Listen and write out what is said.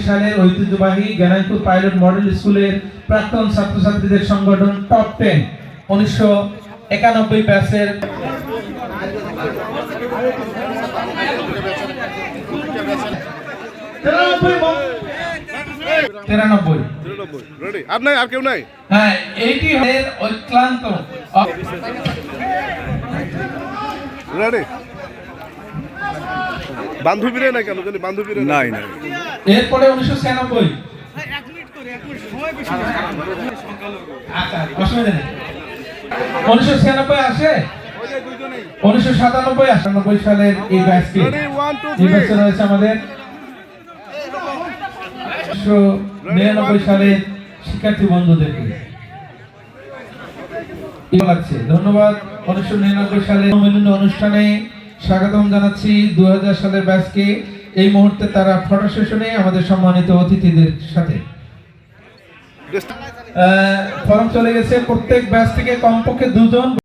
সালের ঐতিহ্যবাহী জ্ঞানাইপুর pilot model স্কুলের প্রাক্তন ছাত্রছাত্রীদের সংগঠন টপ টেন উনিশশো একানব্বই ব্যাচের তিরানব্বই ম- আর নাই কেউ নাই? হ্যাঁ এইটি অক্লান্ত। অ- নাই কেন? জানি বান্ধবীরে নাই নাই। এরপরে উনিশশো ছিয়ানব্বই। আচ্ছা উনিশশো ছিয়ানব্বই আসে? উনিশশো সাতানব্বই আটানব্বই সালের এই ব্যাচটি নির্বাচন হয়েছে আমাদের। উনিশশো নিরানব্বই সালের শিক্ষার্থী বন্ধুদেরকে। লাগছে? ধন্যবাদ। উনিশশো নিরানব্বই সালে অনুষ্ঠানে স্বাগতম জানাচ্ছি। দুই হাজার সালের ব্যাচকে এই মুহূর্তে তারা ফটো সেশনে আমাদের সম্মানিত অতিথিদের সাথে। আহ, ফরম চলে গেছে প্রত্যেক ব্যাচ থেকে কমপক্ষে দুজন।